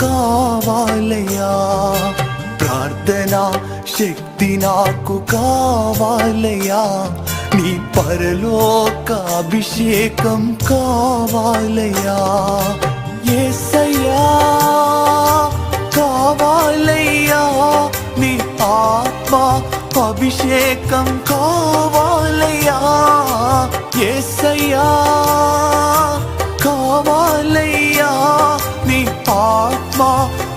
కావాలయ్యా. ప్రార్థన శక్తి నాకు కావాలయ్యా. నీ పరలోక అభిషేకం కావాలయ్యా. ఏసయ్యా కావాలయ్యా. నీ ఆత్మ అభిషేకం కావాలయ్యా. ఏసయ్యా.